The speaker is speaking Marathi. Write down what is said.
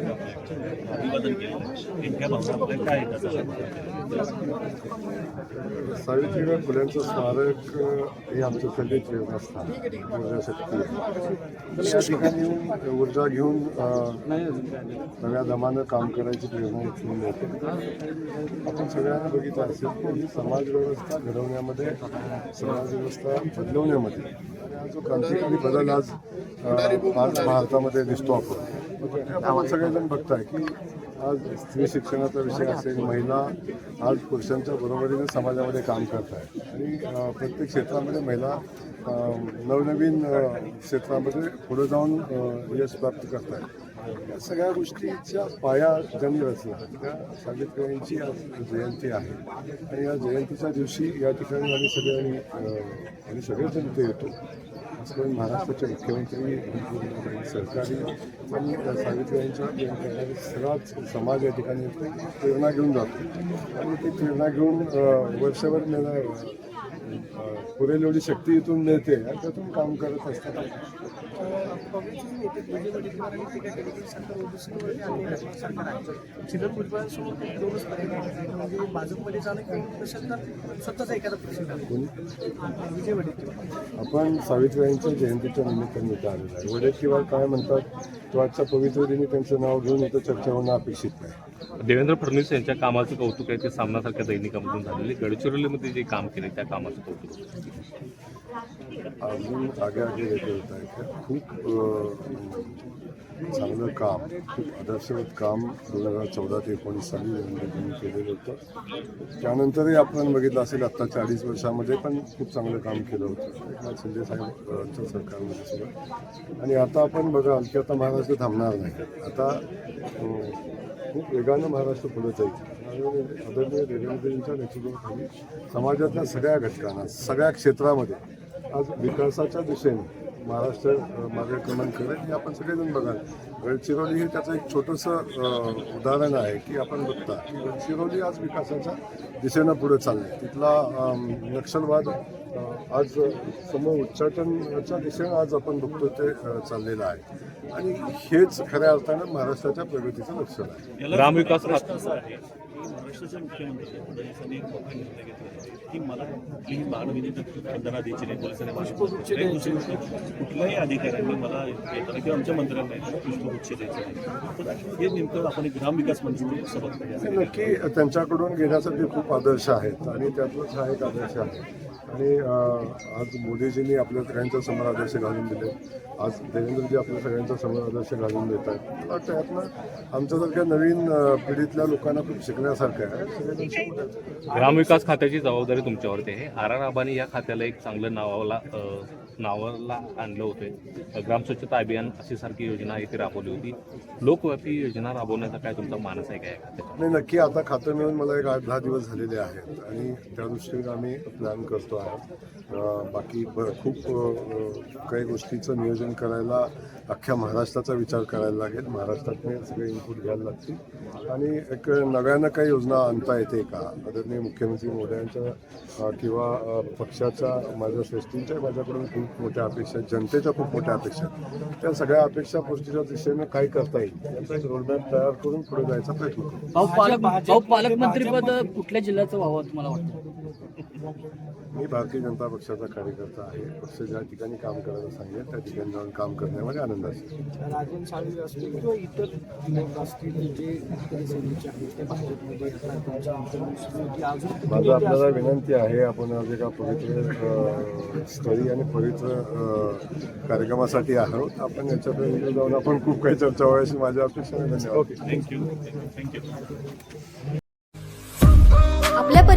अभिवादन केलं नेमक्या भावना काय सावित्रीबाई फुल्यांचं स्मारक हे आमच्यासाठी प्रेरणास्थान ऊर्जा शक्ती या ठिकाणी ऊर्जा घेऊन अ, नव्या दमानं काम करायची प्रेरणा इथून मिळते. आपण सगळ्यांना बघितलं असेल की ही समाज व्यवस्था घडवण्यामध्ये समाज व्यवस्था बदलवण्यामध्ये हा जो क्रांतिकारी बदल आज आज भारतामध्ये दिसतो आपण. आपण सगळेजण बघताय की आज स्त्री शिक्षणाचा विषय असेल महिला आज पुरुषांच्या बरोबरीने समाजामध्ये काम करत आहे आणि प्रत्येक क्षेत्रामध्ये महिला नवनवीन क्षेत्रामध्ये पुढे जाऊन यश प्राप्त करत आहेत या सगळ्या गोष्टीच्या पाया ज्यांनी रचला त्या सावित्रीबाईंची आज जयंती आहे. आणि या जयंतीच्या दिवशी या ठिकाणी आम्ही सगळ्यांनी आम्ही सगळेजण इथे येतो. असं करून महाराष्ट्राचे मुख्यमंत्री सरकारी आणि सावित्रीबाईंच्या प्रेरणाने सगळाच समाज या ठिकाणी येतो. प्रेरणा घेऊन जातो. आणि ती प्रेरणा घेऊन वर्षभर मिळणार पुरेल एवढी शक्ती इथून मिळते आणि त्यातून काम करत असतात. काँग्रेसचे नेते विजय वडेट्टीवार आणि टीका केली सरकार ओबीसीवरती अन्याय सरकार आहे छगन भुजबळांसोबत दोनच पर्याय आहेत. म्हणजे भाजपमध्ये जाणं किंवा नसेल तर स्वतःचा एखादा प्रश्न कोणी विजय वडेट्टीवार आपण सावित्रीबाईंच्या जयंतीच्या निमित्ताने इथं आलेलो आहे. वडेट्टीवार काय म्हणतात तो आजच्या पवित्र दिनी त्यांचं नाव घेऊन इथं चर्चा होणं अपेक्षित नाही. देवेंद्र फडणवीस यांच्या कामाचं कौतुक आहे ते सामनासारख्या दैनिकामधून झालेले गडचिरोलीमध्ये जे काम केले त्या कामाचं कौतुक अजून आगे आगे येते होत आहे खूप चांगलं काम खूप आदर्शवत काम दोन हजार चौदा ते एकोणीस साली त्यांनी केलेलं होतं. त्यानंतरही आपण बघितलं असेल आत्ताच्या अडीच वर्षामध्ये पण खूप चांगलं काम केलं होतं. संजय साहेबांच्या सरकारमध्ये. सुद्धा आणि आता आपण बघाल की आता महाराष्ट्र थांबणार नाही. आता खूप वेगानं महाराष्ट्र पुढे जाईल. आदरणीय देवेंद्रजींच्या नेतृत्वाखाली समाजातल्या सगळ्या घटकांना सगळ्या क्षेत्रामध्ये आज विकासाच्या दिशेने महाराष्ट्र मागे मार्गक्रमण करेल हे आपण सगळेजण बघाल गडचिरोली हे त्याचं एक छोटंसं उदाहरण आहे की आपण बघता की गडचिरोली आज विकासाच्या दिशेनं पुढे चालले तिथला नक्षलवाद आज समोर उच्चाटनाच्या दिशेनं आज आपण बघतो ते चाललेलं आहे. आणि हेच खऱ्या अर्थानं महाराष्ट्राच्या प्रगतीचं लक्षण आहे. महाराष्ट्राचे मुख्यमंत्री फडणवीसांनी एक मोठा निर्णय घेतला आहे की मला कुठलीही मानविधी खंडना द्यायची नाही पोलिसांनी कुठल्याही अधिकाऱ्यांनी मला येताना किंवा आमच्या मंत्र्यांना येताना पुष्पगुच्छ द्यायचे नाही. तर हे नेमकं आपण एक ग्रामविकास मंत्री सभा हे नक्की त्यांच्याकडून घेण्यासाठी खूप आदर्श आहेत आणि त्यातलाच हा एक आदर्श आहे. आणि आज मोदीजींनी आपल्या सगळ्यांच्या समोर आदर्श घालून दिले. आज देवेंद्रजी आपल्या सगळ्यांच्या समोर आदर्श घालून देत आहेत. मला वाटतं यातनं आमच्यासारख्या नवीन पिढीतल्या लोकांना खूप शिकण्यासारखं आहे. ग्रामविकास खात्याची जबाबदारी तुमच्यावरती आहे. आर आर आबानी या खात्याला एक चांगलं नावाला नावाला आणलं होते. ग्राम स्वच्छता अभियान अशी सारखी योजना इथे राबवली होती. लोकव्यापी योजना राबवण्याचा काय तुमचा मानस आहे काय? नाही नक्की आता खातं मिळून मला एक आठ दहा दिवस झालेले आहेत. आणि त्या दृष्टीने आम्ही प्लॅन करतो. आहे. बाकी ब खूप काही गोष्टीचं नियोजन करायला अख्ख्या महाराष्ट्राचा विचार करायला लागेल. महाराष्ट्रातले सगळे इनपुट घ्यायला लागतील. आणि एक नव्यानं काही योजना आणता येते का? आदरणीय मुख्यमंत्री मोदयांच्या किंवा पक्षाच्या माझ्या श्रेष्ठींच्या माझ्याकडून खूप मोठ्या अपेक्षा जनतेच्या खूप मोठ्या अपेक्षा त्या सगळ्या अपेक्षा गोष्टीच्या दिशेनं काय करता येईल? याचा एक रोडमॅप तयार करून पुढे जायचा प्रयत्न करू. पालकमंत्रीपद कुठल्या जिल्ह्याचं व्हावं तुम्हाला वाटतं? मी भारतीय जनता पक्षाचा कार्यकर्ता आहे. पक्ष ज्या ठिकाणी काम करायला सांगेल त्या ठिकाणी जाऊन काम करण्यामध्ये आनंद असेल. राजन साळवी असतील किंवा इतर लोक असतील जे माझं आपल्याला विनंती आहे आपण आज एका पवित्र स्थळी आणि पवित्र कार्यक्रमासाठी आहोत. आपण याच्यापर्यंत जाऊन आपण खूप काही चर्चा व्हायची माझ्या अपेक्षा आहे. धन्यवाद. थँक्यू थँक्यू आपल्या